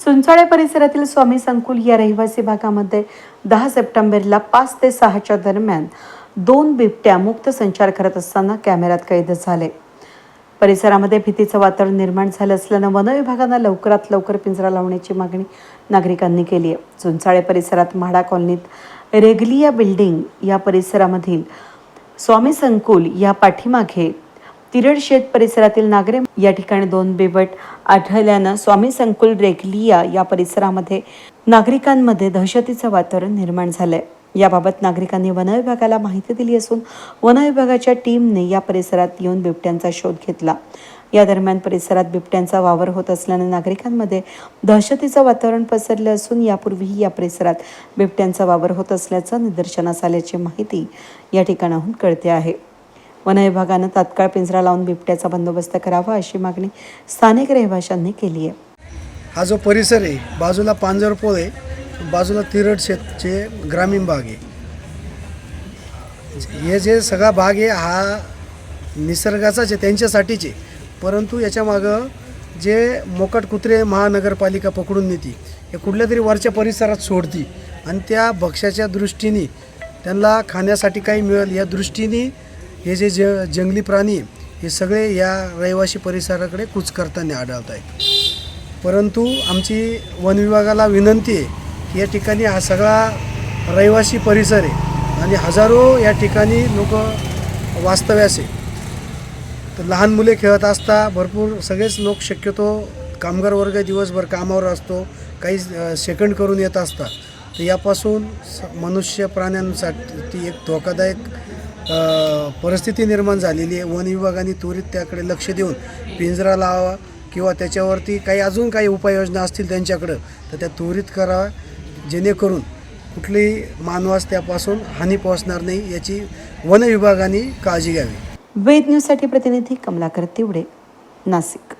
चुंचाळे परिसरातील स्वामी संकुल या रहिवासी भागामध्ये दहा सप्टेंबरला पाच ते सहाच्या दरम्यान दोन बिबट्या मुक्त संचार करत असताना कॅमेऱ्यात कैद झाले. परिसरामध्ये भीतीचं वातावरण निर्माण झालं असल्यानं वन विभागानं लवकरात लवकर पिंजरा लावण्याची मागणी नागरिकांनी केली आहे. चुंचाळे परिसरात म्हाडा कॉलनीत रेगलिया बिल्डिंग या परिसरामधील स्वामी संकुल या पाठीमागे तिरड शेत परिसरातील नागरे या ठिकाणी दोन बिबट आढळल्यानं स्वामी संकुल रेगलिया या परिसरामध्ये नागरिकांमध्ये दहशतीचं वातावरण निर्माण झालंय. याबाबत नागरिकांनी वन विभागाला माहिती दिली असून वन विभागाच्या टीमने या परिसरात येऊन बिबट्यांचा शोध घेतला. या दरम्यान परिसरात बिबट्यांचा वावर होत असल्याने नागरिकांमध्ये दहशतीचं वातावरण पसरलं असून यापूर्वीही या परिसरात बिबट्यांचा वावर होत असल्याचं निदर्शनास आल्याची माहिती या ठिकाणाहून कळते आहे. वनविभागानं तात्काळ पिंजरा लावून बिबट्याचा बंदोबस्त करावा अशी मागणी स्थानिक रहिवाशांनी केली आहे. हा जो परिसर आहे बाजूला पांजरपोळ आहे बाजूला तिरड शेतचे ग्रामीण भाग आहे. हे जे सगळा भाग आहे हा निसर्गाचाच आहे त्यांच्यासाठीच आहे. परंतु याच्यामागं जे मोकट कुत्रे महानगरपालिका पकडून नेती हे कुठल्या तरी वरच्या परिसरात सोडती आणि त्या भक्ष्याच्या दृष्टीने त्यांना खाण्यासाठी काही मिळेल या दृष्टीने हे जे ज जंगली प्राणी हे सगळे या रहिवासी परिसराकडे कूच करताना आढळत आहेत. परंतु आमची वन विभागाला विनंती आहे की या ठिकाणी हा सगळा रहिवासी परिसर आहे आणि हजारो या ठिकाणी लोक वास्तव्यास आहे तर लहान मुले खेळत असता भरपूर सगळेच लोक शक्यतो कामगार वर्ग दिवसभर कामावर असतो काही सेकंड करून येत असतात. तर यापासून स- मनुष्य प्राण्यांसाठी ती एक धोकादायक परिस्थिती निर्माण झालेली आहे. वन विभागाने त्वरित त्याकडे लक्ष देऊन पिंजरा लावा किंवा त्याच्यावरती काही अजून काही उपाययोजना असतील त्यांच्याकडं तर त्या त्वरित कराव्या जेणेकरून कुठलीही मानवास त्यापासून हानी पोहोचणार नाही याची वन विभागाने काळजी घ्यावी. वेद न्यूजसाठी प्रतिनिधी कमलाकर तिवडे नाशिक.